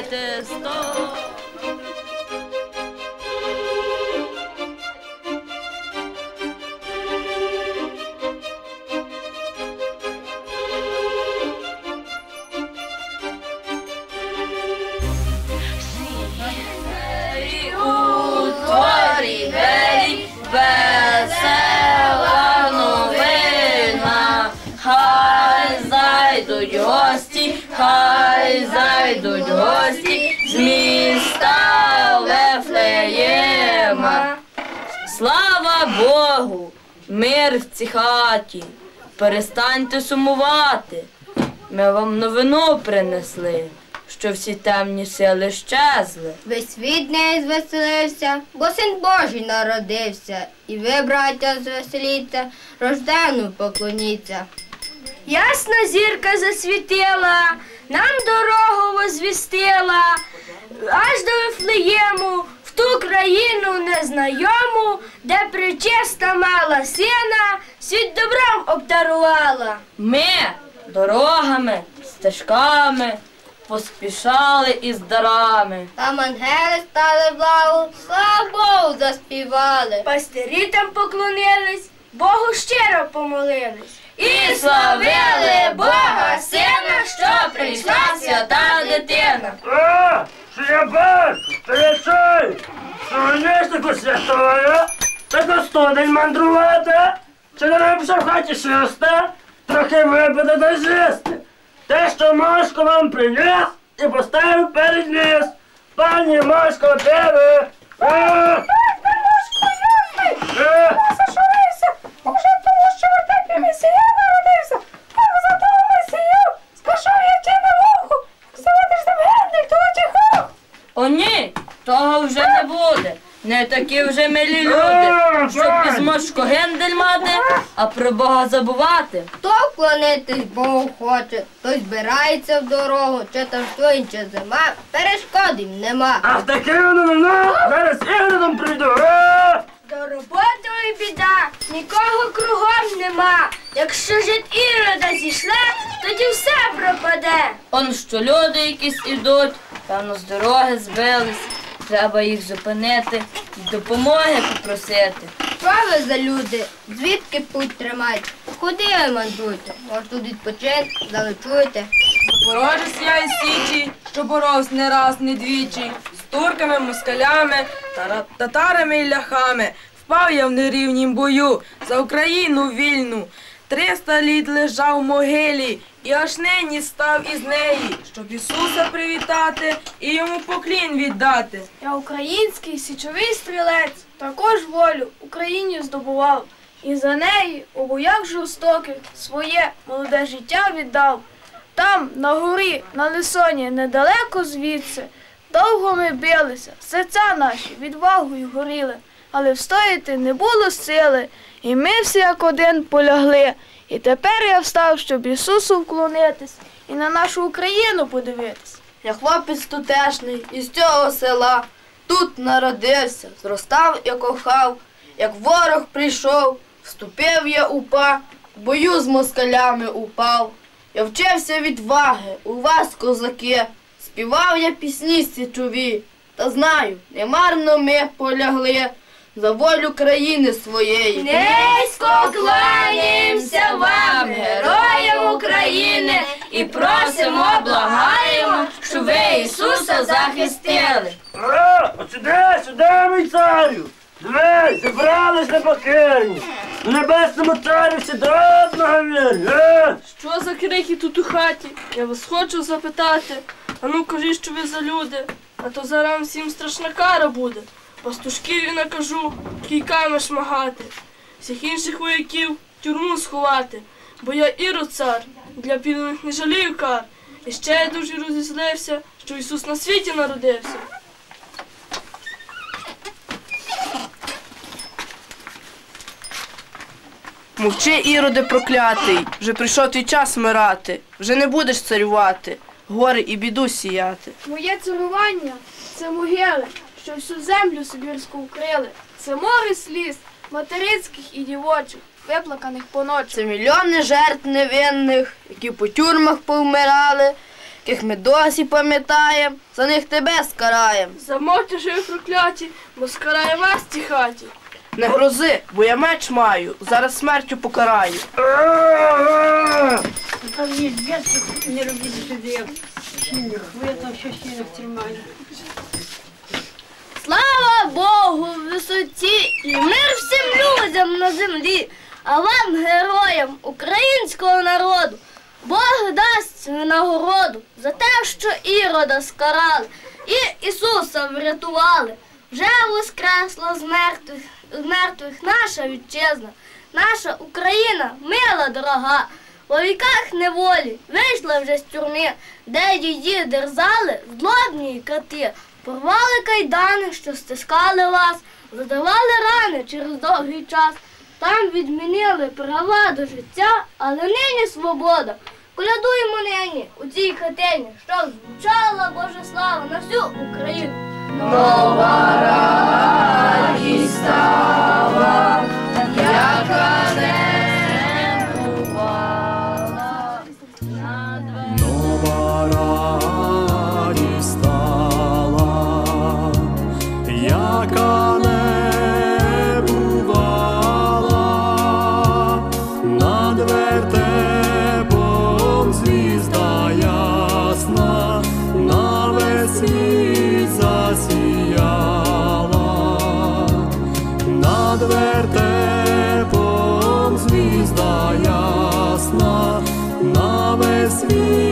estoy. Хай зайдуть гості з міста Вефлеєма. Слава Богу, мир в цій хаті, перестаньте сумувати. Ми вам новину принесли, що всі темні сили щезли. Весь світ не звеселився, бо син Божий народився, і ви, браття, звеселіться, рождену поклоніться. Ясна зірка засвітила, нам дорогу возвістила, аж до Вифлеєму, в ту країну незнайому, де причиста мала сина, світ добром обдарувала. Ми дорогами, стежками поспішали із дарами. Там ангели стали благо, слава Богу, заспівали. Пастирі там поклонились, Богу щиро помолились. І славили Бога Сина, що прийшла свята дитина. А, що я бачу, то я чую, що гониш таку святою, таку студень мандрувати, чи не робиш в хаті шиста, трохи випити та з'їсти. Те, що Мошко вам приніс і поставив перед ніс. Пані Мошко, де ви? Ні, того вже не буде. Не такі вже милі люди, щоб із мошко гендель мати, а про Бога забувати. Хто вклонитись Богу хоче, той збирається в дорогу, чи там що інше зима, перешкод їм нема. Ах, таке воно ну, зараз ігридом прийду. До роботи ой біда, нікого кругом нема. Якщо жит ірода зійшла, тоді все пропаде. Он що люди якісь ідуть, певно, з дороги збились. Треба їх зупинити і допомоги попросити. Що ви за люди? Звідки путь тримають? Куди ви мандруєте? Може тут відпочити, залечуєте? Ворожусь я із січі, що боровсь не раз, не двічі, з турками, москалями, тара- татарами і ляхами. Впав я в нерівнім бою за Україну вільну. Триста літ лежав в могилі, і аж нині став із неї, щоб Ісуса привітати і йому поклін віддати. Я український січовий стрілець, також волю Україні здобував. І за неї у боях жорстоких своє молоде життя віддав. Там, на горі, на лисоні, недалеко звідси, довго ми билися, серця наші відвагою горіли, але встояти не було сили, і ми всі як один полягли. І тепер я встав, щоб Ісусу вклонитись і на нашу Україну подивитись. Я хлопець тутешний із цього села. Тут народився, зростав і кохав. Як ворог прийшов, вступив я у па, в бою з москалями упав. Я вчився відваги, у вас, козаки, співав я пісні січові. Та знаю, не марно ми полягли за волю країни своєї. Низько кланяємося вам, героям України, і просимо, благаємо, щоб ви Ісуса захистили. А, от сюди, сюди, мій царю! Диви, зібрались непокірні! В небесному царю всі до одного вірні! Що за крики тут у хаті? Я вас хочу запитати. А ну кажіть, що ви за люди, а то зараз всім страшна кара буде. Пастушків я накажу кійками шмагати, всіх інших вояків тюрму сховати, бо я іро цар, для підданих не жалію кар. І ще я дуже розізлився, що Ісус на світі народився. Мовчи, іроде проклятий, вже прийшов твій час мирати, вже не будеш царювати, гори і біду сіяти. Моє царування це могили, що всю землю Сибірську вкрили. Це море сліз, материнських і дівочих, виплаканих поночі. Це мільйони жертв невинних, які по тюрмах повмирали, яких ми досі пам'ятаєм, за них тебе скараєм. Замовте ж ви прокляті, бо скарає вас цій хаті. Не грози, бо я меч маю, зараз смертю покараю. Там есть вес, не робіть сюди сильних, ви там ще сильних тримаю. Слава Богу в висоті і мир всім людям на землі, а вам, героям українського народу, Бог дасть нагороду за те, що Ірода скарали і Ісуса врятували. Вже воскресла з мертвих, з мертвих наша вітчизна, наша Україна, мила дорога. По віках неволі вийшла вже з тюрми, де її дерзали злобні кати, порвали кайдани, що стискали вас, задавали рани через довгий час. Там відмінили права до життя, але нині свобода. Колядуємо нині у цій хатині, що звучала Божа слава на всю Україну. Нова весь